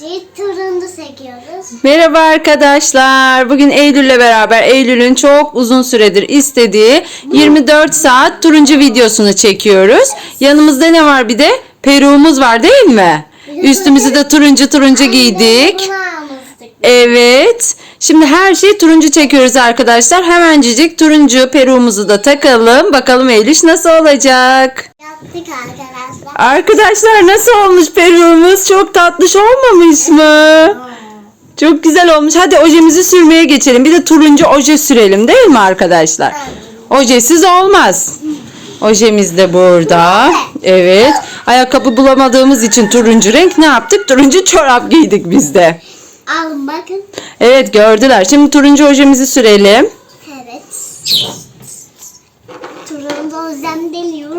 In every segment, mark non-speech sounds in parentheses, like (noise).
şeyi sekiyoruz. Merhaba arkadaşlar. Bugün Eylül'le beraber Eylül'ün çok uzun süredir istediği 24 saat turuncu videosunu çekiyoruz. Yanımızda ne var bir de? Peruğumuz var değil mi? Üstümüzü de turuncu turuncu giydik. Evet. Şimdi her şeyi turuncu çekiyoruz arkadaşlar. Hemencik turuncu peruğumuzu da takalım. Bakalım Eylül nasıl olacak? Yaptık arkadaşlar. Arkadaşlar nasıl olmuş peruğumuz? Çok tatlış olmamış mı? Çok güzel olmuş. Hadi ojemizi sürmeye geçelim. Bir de turuncu oje sürelim değil mi arkadaşlar? Ojesiz olmaz. Ojemiz de burada. Evet. Ayakkabı bulamadığımız için turuncu renk ne yaptık? Turuncu çorap giydik biz de. Alın bakın. Evet gördüler. Şimdi turuncu ojemizi sürelim. Evet. Turuncu özlem deliyor.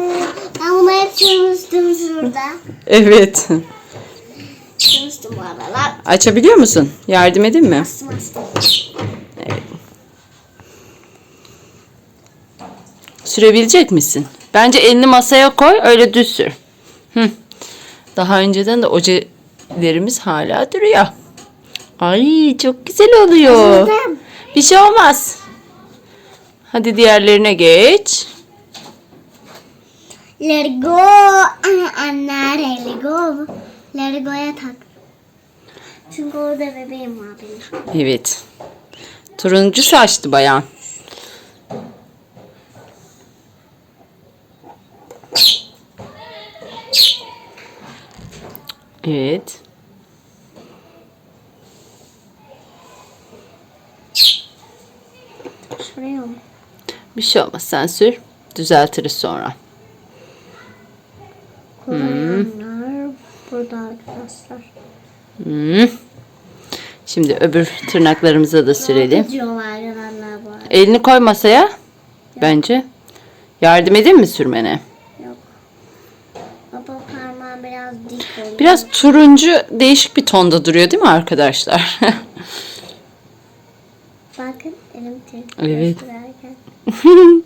Sürmüştüm şurada. Evet. Bu aralar. Açabiliyor musun? Yardım edeyim mi? Bastım bastım. Sürebilecek misin? Bence elini masaya koy öyle düz sür. Hı. Daha önceden de ojelerimiz hala duruyor. Ay çok güzel oluyor. Bir şey olmaz. Hadi diğerlerine geç. Let go. Anne, anne let go. Let go'ya tak. Çünkü orada bebeğim var benim. Evet. Turuncu saçlı bayan. Evet. Şuraya mı? Bir şey olmaz sen sür. Düzeltiriz sonra. Burada arkadaşlar. Hmm. Şimdi öbür tırnaklarımıza da sürelim. Elini koy masaya. Bence. Yardım edeyim mi sürmene? Yok. Baba parmağım biraz dik oluyor. Biraz turuncu değişik bir tonda duruyor değil mi arkadaşlar? (laughs) Bakın elim tek. Evet. (laughs)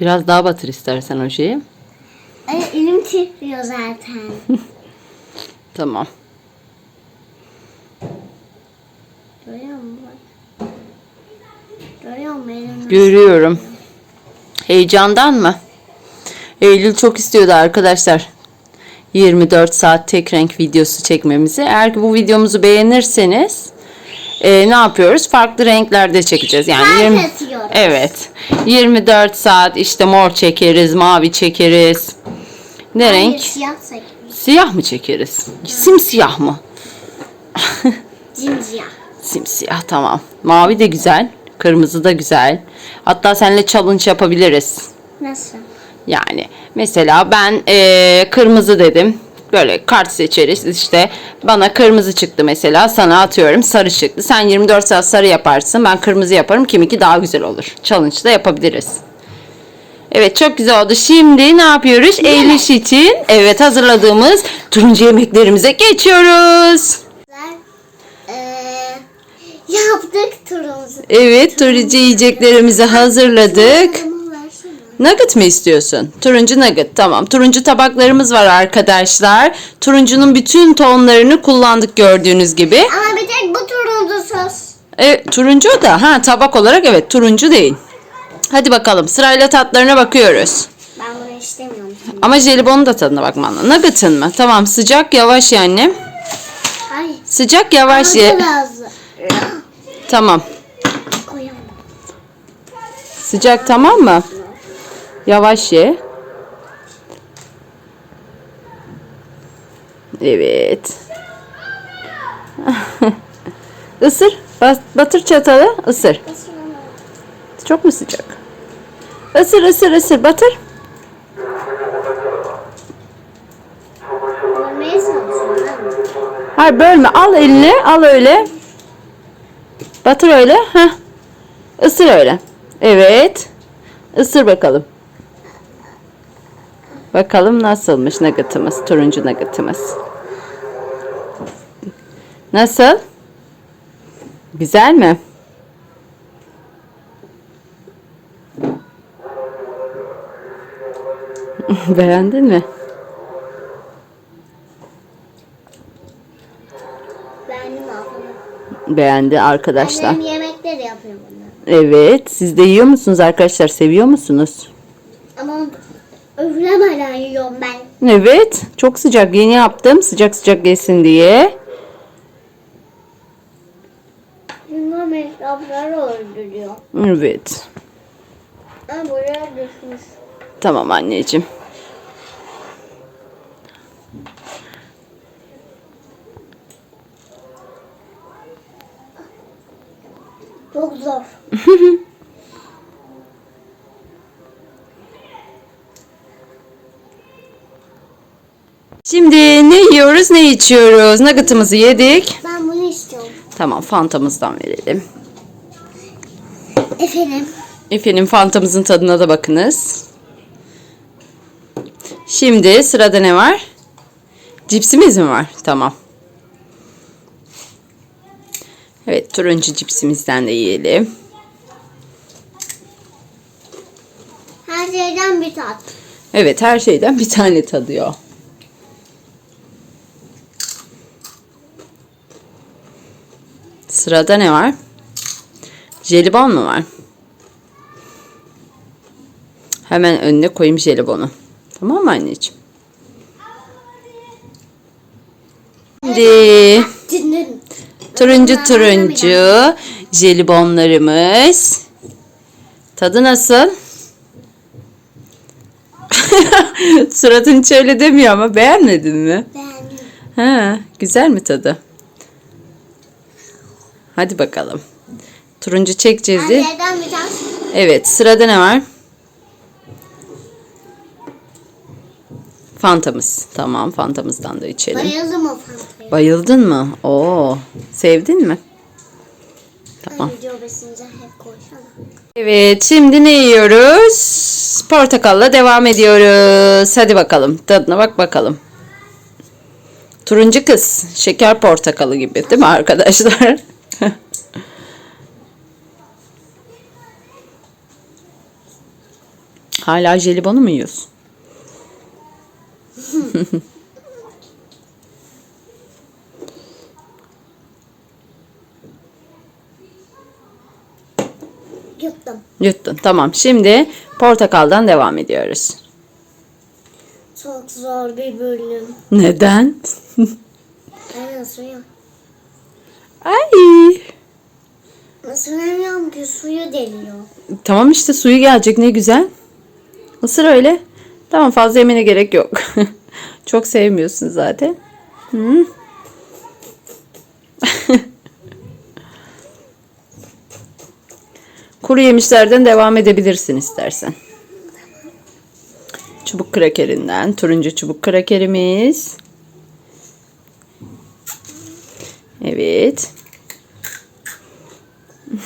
Biraz daha batır istersen o şeyi. Ay, elim titriyor zaten. (laughs) Tamam. Görüyor musun? Görüyor? Görüyorum. Heyecandan mı? Eylül çok istiyordu arkadaşlar. 24 saat tek renk videosu çekmemizi. Eğer ki bu videomuzu beğenirseniz e, ne yapıyoruz? Farklı renklerde çekeceğiz. Yani Fark 20 atıyoruz. Evet. 24 saat işte mor çekeriz, mavi çekeriz. Ne Hayır, renk? siyah sak. Siyah mı çekeriz? Simsiyah mı? (laughs) Cimciyah. Simsiyah tamam. Mavi de güzel. Kırmızı da güzel. Hatta seninle challenge yapabiliriz. Nasıl? Yani mesela ben eee, kırmızı dedim. Böyle kart seçeriz işte bana kırmızı çıktı mesela sana atıyorum sarı çıktı. Sen 24 saat sarı yaparsın ben kırmızı yaparım kiminki daha güzel olur. Challenge da yapabiliriz. Evet çok güzel oldu. Şimdi ne yapıyoruz? Eylül için evet hazırladığımız turuncu yemeklerimize geçiyoruz. Ee, yaptık turumuzu. Evet turuncu yiyeceklerimizi hazırladık. Nugget mi istiyorsun? Turuncu nugget. Tamam. Turuncu tabaklarımız var arkadaşlar. Turuncunun bütün tonlarını kullandık gördüğünüz gibi. Ama bir tek bu turuncu sos. Evet, turuncu da ha tabak olarak evet turuncu değil. Hadi bakalım sırayla tatlarına bakıyoruz. Ben bunu istemiyorum. şimdi. Ama jelibonun da tadına bakman lazım. Nugget'ın mı? Tamam sıcak yavaş ye annem. Ay. Sıcak yavaş ye. Tamam. Koyalım. Sıcak tamam mı? Yavaş ye. Evet. (laughs) Isır. Batır çatalı. ısır. Çok mu sıcak? Isır ısır ısır. Batır. Hayır bölme. Al elini. Al öyle. Batır öyle. Heh. Isır öyle. Evet. Isır bakalım. Bakalım nasılmış nuggetımız. Turuncu nuggetımız. Nasıl? Güzel mi? (laughs) Beğendin mi? Beğendi arkadaşlar. Annem yemekleri yapıyor bunlar. Evet. Siz de yiyor musunuz arkadaşlar? Seviyor musunuz? Ama öğlemeden yiyorum ben. Evet. Çok sıcak. Yeni yaptım. Sıcak sıcak yesin diye. Bunlar mektapları öldürüyor. Evet. Ben buraya düşmüş. Tamam anneciğim. Çok zor. (laughs) Şimdi ne yiyoruz ne içiyoruz? Nugget'ımızı yedik. Ben bunu istiyorum. Tamam Fanta'mızdan verelim. Efendim. Efendim Fanta'mızın tadına da bakınız. Şimdi sırada ne var? Cipsimiz mi var? Tamam. Evet turuncu cipsimizden de yiyelim. Her şeyden bir tat. Evet her şeyden bir tane tadıyor. Sırada ne var? Jelibon mu var? Hemen önüne koyayım jelibonu. Tamam mı anneciğim? Şimdi. Turuncu turuncu jelibonlarımız. Tadı nasıl? (laughs) Suratın hiç öyle demiyor ama beğenmedin mi? Beğendim. Ha, güzel mi tadı? Hadi bakalım. Turuncu çekeceğiz. tat. Evet, sırada ne var? Fantamız. Tamam, fantamızdan da içelim. Bayıldım o fantaya. Bayıldın mı? Oo, sevdin mi? Tamam. Evet, şimdi ne yiyoruz? Portakalla devam ediyoruz. Hadi bakalım, tadına bak bakalım. Turuncu kız, şeker portakalı gibi değil mi arkadaşlar? (laughs) Hala jelibonu mu yiyorsun? (laughs) Yuttum. Yuttun. Tamam. Şimdi portakaldan devam ediyoruz. Çok zor bir bölüm. Neden? (laughs) Ben ısırıyorum. Ay. Isıramıyorum ki suyu deliyor. Tamam işte suyu gelecek ne güzel. Isır öyle. Tamam fazla yemene gerek yok. (laughs) Çok sevmiyorsun zaten. Hı? Kuru yemişlerden devam edebilirsin istersen. Çubuk krakerinden. Turuncu çubuk krakerimiz. Evet.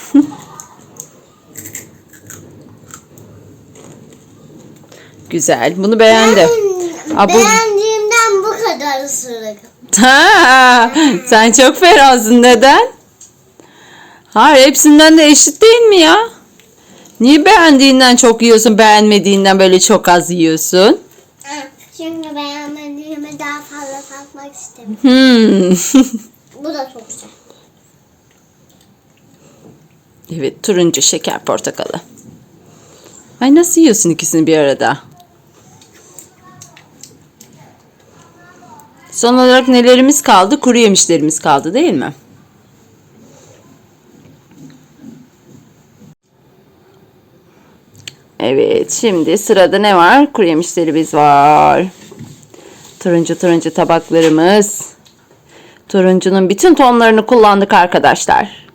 (laughs) Güzel. Bunu beğendim. Ben Aa, bu- beğendiğimden bu kadar ısırık. Ha, sen çok ferahsın. Neden? Hayır hepsinden de eşit değil mi ya? Niye beğendiğinden çok yiyorsun, beğenmediğinden böyle çok az yiyorsun? Çünkü beğenmediğimi daha fazla tatmak istemiyorum. Hmm. (laughs) Bu da çok güzel. evet, turuncu şeker portakalı. Ay nasıl yiyorsun ikisini bir arada? Son olarak nelerimiz kaldı? Kuru yemişlerimiz kaldı değil mi? Evet, şimdi sırada ne var? Kuru yemişlerimiz var. Turuncu turuncu tabaklarımız. Turuncunun bütün tonlarını kullandık arkadaşlar.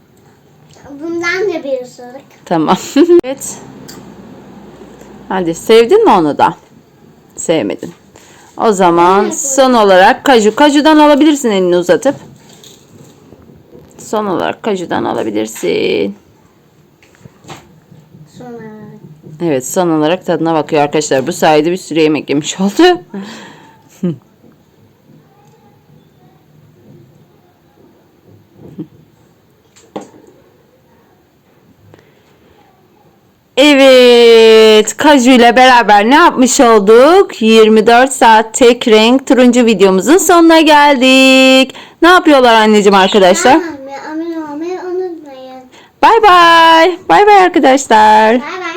Bundan da bir ısırık. Tamam. (laughs) evet. Hadi sevdin mi onu da? Sevmedin. O zaman son olarak kaju. Kajudan alabilirsin elini uzatıp. Son olarak kajudan alabilirsin. Sonra Evet son olarak tadına bakıyor arkadaşlar. Bu sayede bir sürü yemek yemiş oldu. Evet, Kaju ile beraber ne yapmış olduk? 24 saat tek renk turuncu videomuzun sonuna geldik. Ne yapıyorlar anneciğim arkadaşlar? Abone olmayı Bay bay. Bay bay arkadaşlar. Bay bay.